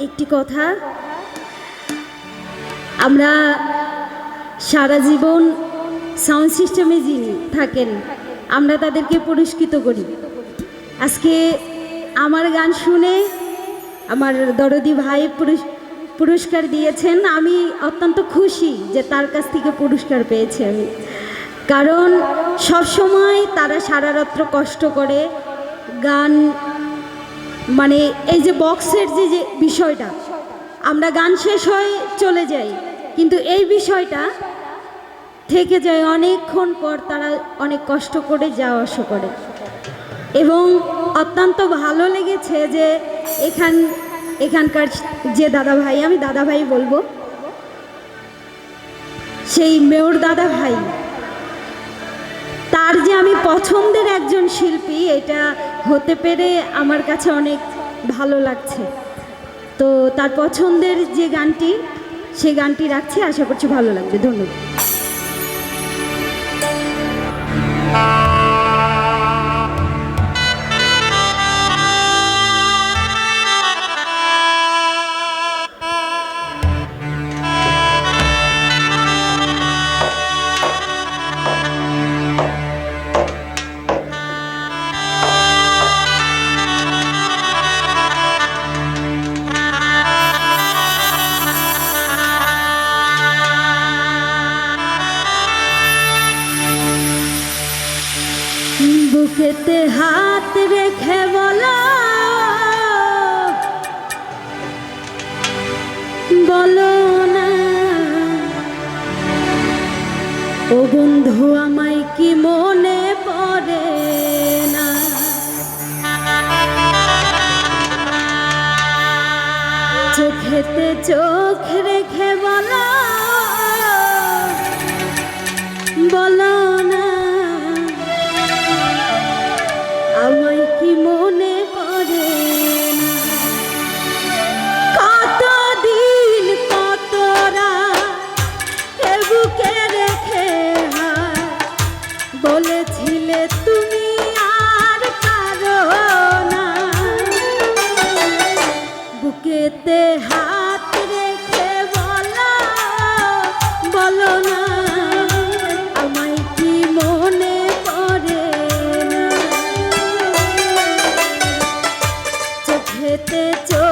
একটি কথা। আমরা সারা জীবন সাউন্ড সিস্টেমে যিনি থাকেন, আমরা তাদেরকে পুরস্কৃত করি। আজকে আমার গান শুনে আমার দরদি ভাই পুরস- পুরস্কার দিয়েছেন। আমি অত্যন্ত খুশি যে তার কাছ থেকে পুরস্কার পেয়েছি আমি। কারণ সব সময় তারা সারা রাত্র কষ্ট করে গান মানে এই যে বক্সের যে যে বিষয়টা, আমরা গান শেষ হয়ে চলে যাই, কিন্তু এই বিষয়টা থেকে যায় অনেকক্ষণ পর তারা অনেক কষ্ট করে যাওয়া আসা করে। এবং অত্যন্ত ভালো লেগেছে যে এখান, এখানকার যে দাদা ভাই আমি দাদা ভাই বলব, সেই মেয়র দাদা ভাই তার যে আমি পছন্দের একজন শিল্পী, এটা হতে পেরে আমার কাছে অনেক ভালো লাগছে। তো তার পছন্দের যে গানটি সেই গানটি রাখছি, আশা করছি ভালো লাগবে। ধন্যবাদ। চোখ রেখে বলো বলো না। আমায় কি মনে পড়ে কত রাত এ বুকে রেখে বলেছিলে আর না। চোখেতে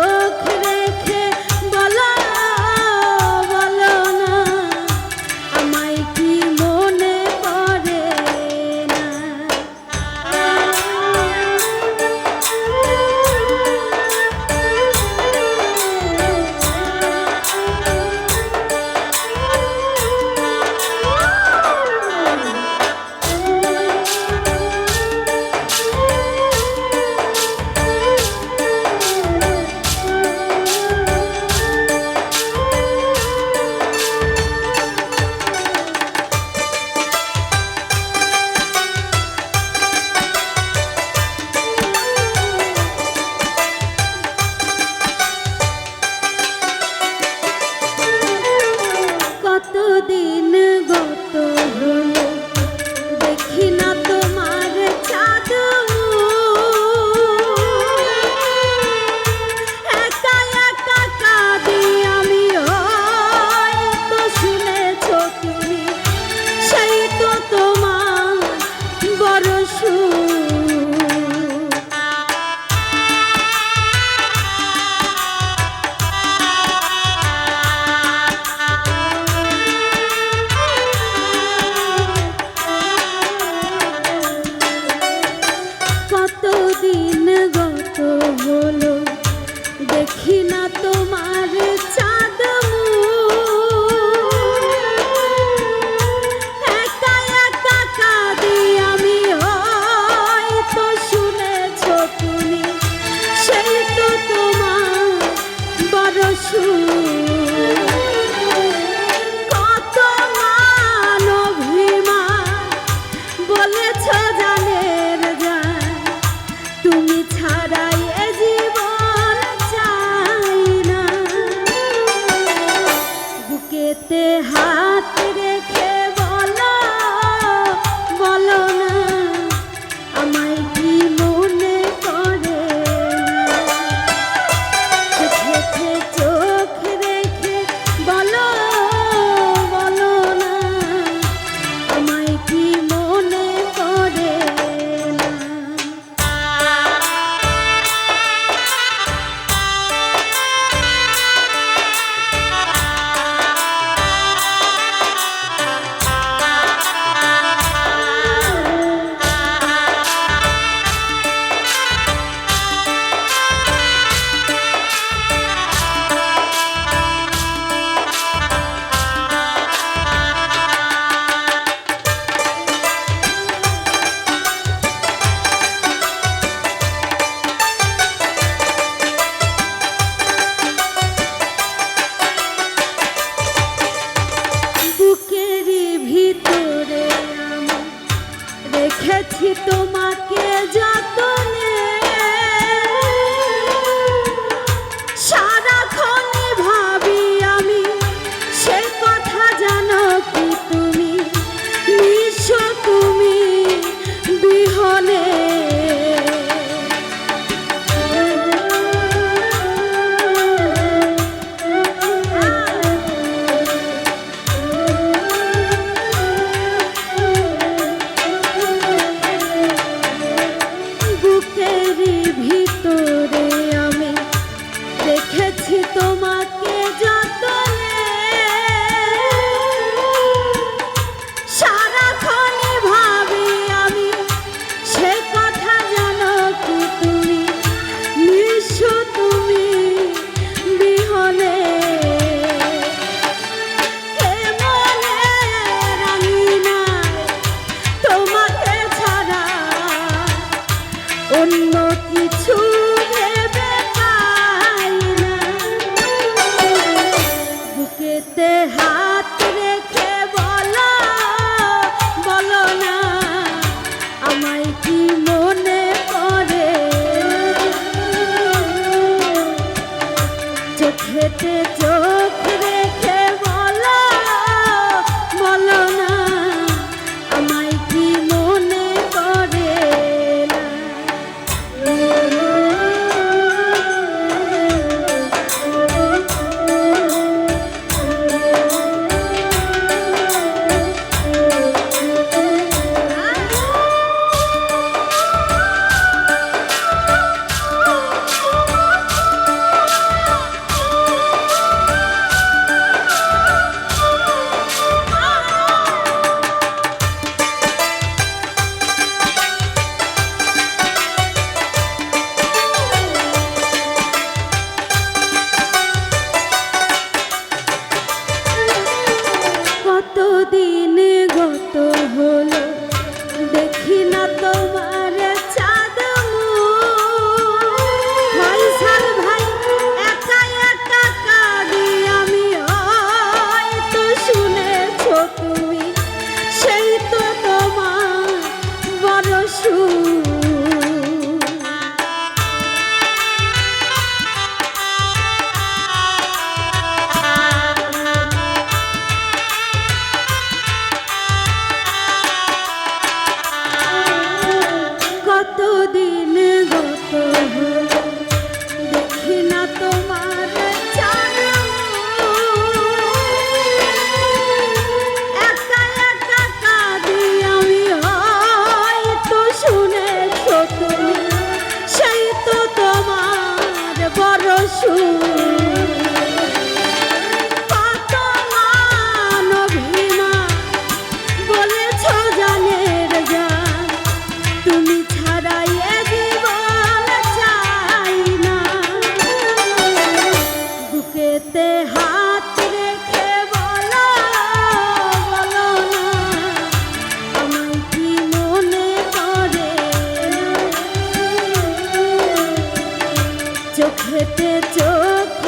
চোখেতে চোখ